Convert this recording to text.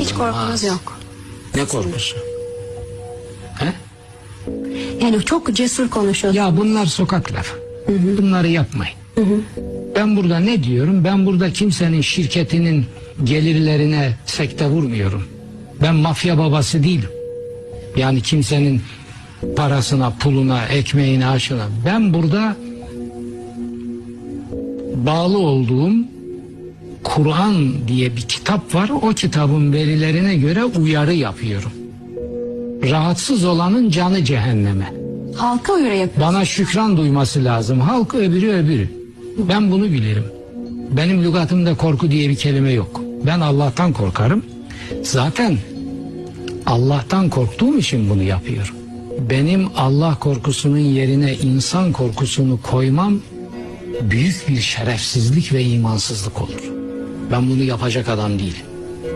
Hiç korkunuz yok. Ne korkusu? He? Yani çok cesur konuşuyorsunuz. Ya bunlar sokak lafı. Bunları yapmayın. Ben burada ne diyorum? Ben burada kimsenin şirketinin gelirlerine sekte vurmuyorum. Ben mafya babası değilim. Yani kimsenin parasına, puluna, ekmeğine, aşına. Ben burada bağlı olduğum Kur'an diye bir kitap var. O kitabın verilerine göre uyarı yapıyorum. Rahatsız olanın canı cehenneme. Halka göre yapıyor. Bana şükran duyması lazım. Halk öbürü öbürü. Ben bunu bilirim. Benim lügatımda korku diye bir kelime yok. Ben Allah'tan korkarım. Zaten Allah'tan korktuğum için bunu yapıyorum. Benim Allah korkusunun yerine insan korkusunu koymam büyük bir şerefsizlik ve imansızlık olur. Ben bunu yapacak adam değilim.